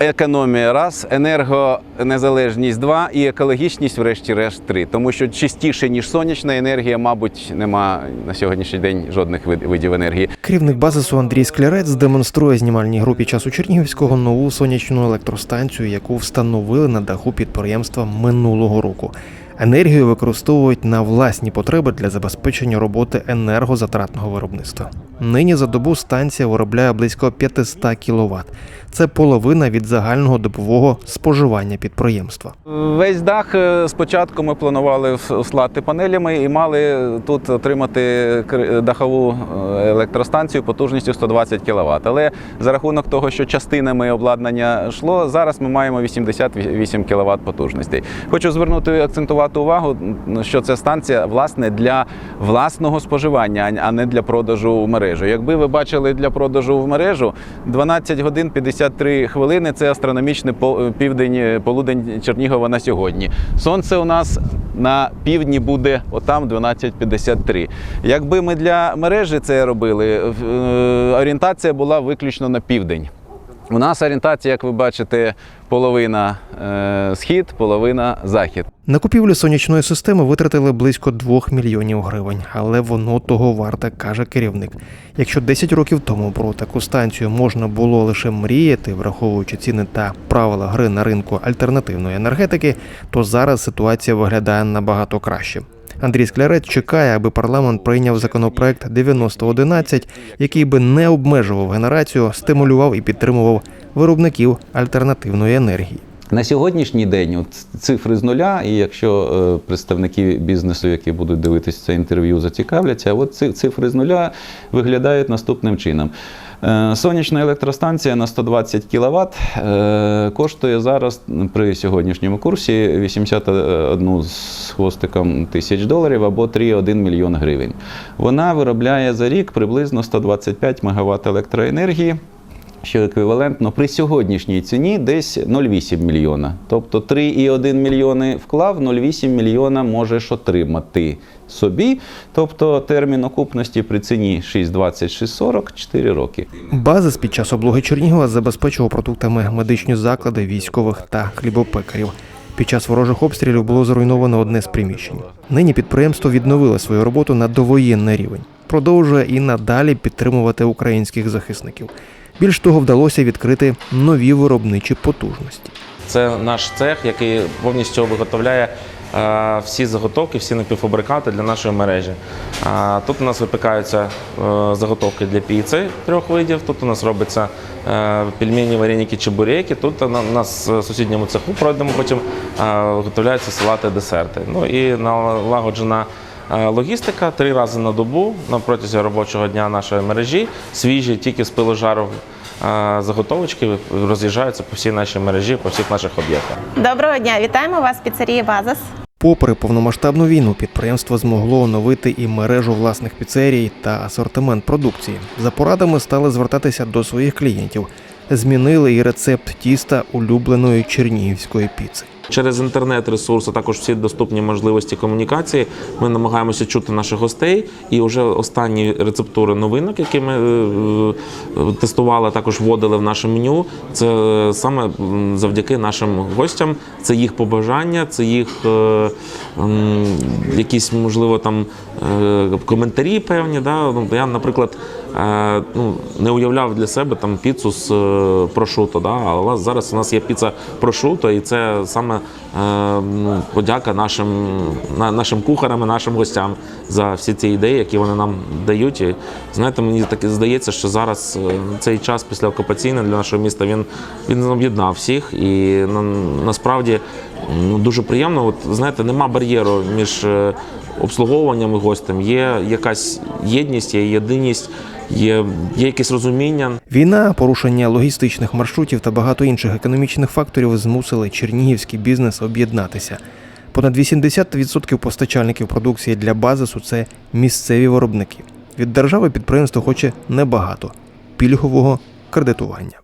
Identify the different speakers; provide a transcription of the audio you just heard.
Speaker 1: Економія раз, енергонезалежність два і екологічність, врешті-решт, три. Тому що чистіше, ніж сонячна енергія, мабуть, нема на сьогоднішній день жодних вид- видів енергії.
Speaker 2: Керівник базису Андрій Склярець демонструє знімальній групі часу Чернігівського нову сонячну електростанцію, яку встановили на даху підприємства минулого року. Енергію використовують на власні потреби для забезпечення роботи енергозатратного виробництва. Нині за добу станція виробляє близько 500 кВт. Це половина від загального добового споживання підприємства.
Speaker 1: Весь дах е, спочатку ми планували вслати панелями і мали тут отримати дахову е, електростанцію потужністю 120 кВт. Але за рахунок того, що частинами обладнання йшло, зараз ми маємо 88 кВт потужностей. Хочу звернути акцентувати увагу, м, що це станція власне для власного споживання, а не для продажу в мережу. Якби ви бачили для продажу в мережу 12 годин 53 хвилини це астрономічний південь, полудень Чернігова на сьогодні. Сонце у нас на півдні буде отам 12.53. Якби ми для мережі це робили, е, орієнтація була виключно на південь. У нас орієнтація, як ви бачите, половина е, схід, половина захід.
Speaker 2: На купівлю сонячної системи витратили близько 2 мільйонів гривень, але воно того варте, каже керівник. Якщо 10 років тому про таку станцію можна було лише мріяти, враховуючи ціни та правила гри на ринку альтернативної енергетики, то зараз ситуація виглядає набагато краще. Андрій Склярець чекає, аби парламент прийняв законопроект 9011, який би не обмежував генерацію, стимулював і підтримував виробників альтернативної енергії.
Speaker 1: На сьогоднішній день от цифри з нуля, і якщо е, представники бізнесу, які будуть дивитися це інтерв'ю, зацікавляться, от цифри з нуля виглядають наступним чином. Е, Сонячна електростанція на 120 кВт е, коштує зараз при сьогоднішньому курсі 81 з хвостиком тисяч доларів або 3,1 мільйон гривень. Вона виробляє за рік приблизно 125 МВт електроенергії що еквівалентно при сьогоднішній ціні десь 0,8 мільйона. Тобто 3,1 мільйони вклав, 0,8 мільйона можеш отримати собі. Тобто термін окупності при ціні 6,20-6,40 4 роки.
Speaker 2: Базис під час облоги Чернігова забезпечував продуктами медичні заклади військових та хлібопекарів. Під час ворожих обстрілів було зруйновано одне з приміщень. Нині підприємство відновило свою роботу на довоєнний рівень, продовжує і надалі підтримувати українських захисників. Більш того, вдалося відкрити нові виробничі потужності.
Speaker 3: Це наш цех, який повністю виготовляє всі заготовки, всі напівфабрикати для нашої мережі. Тут у нас випікаються е, заготовки для піци трьох видів. Тут у нас робиться е, пельмені, вареники, чебуреки. Тут у нас в сусідньому цеху пройдемо потім е, виготовляються салати, десерти. Ну і налагоджена е, логістика три рази на добу на протязі робочого дня нашої мережі. Свіжі, тільки з пиложару е, заготовочки роз'їжджаються по всій нашій мережі, по всіх наших об'єктах.
Speaker 4: Доброго дня, вітаємо вас в піцерії Базас.
Speaker 2: Попри повномасштабну війну, підприємство змогло оновити і мережу власних піцерій та асортимент продукції. За порадами стали звертатися до своїх клієнтів. Змінили і рецепт тіста улюбленої чернігівської піци.
Speaker 3: Через інтернет-ресурс, а також всі доступні можливості комунікації. Ми намагаємося чути наших гостей. І вже останні рецептури новинок, які ми е, е, тестували, також вводили в наше меню. Це саме завдяки нашим гостям. Це їх побажання, це їх е, якісь можливо там е, коментарі певні. Да? Ну, Я, наприклад, е, ну, не уявляв для себе там піцу з е, прошуто. Да? Але зараз у нас є піца прошуто, і це саме е, подяка нашим, на, нашим кухарам і нашим гостям за всі ці ідеї, які вони нам дають. І знаєте, мені так здається, що зараз е, цей час після окупаційний для нашого міста він, він об'єднав всіх. І на, насправді ну, дуже приємно. От знаєте, нема бар'єру між е, обслуговуванням і гостем. Є якась єдність, є єдиність, є, є якесь розуміння.
Speaker 2: Війна, порушення логістичних маршрутів та багато інших економічних факторів змусили чернігівський бізнес об'єднатися. Понад 80% постачальників продукції для базису це місцеві виробники. Від держави підприємство хоче небагато пільгового кредитування.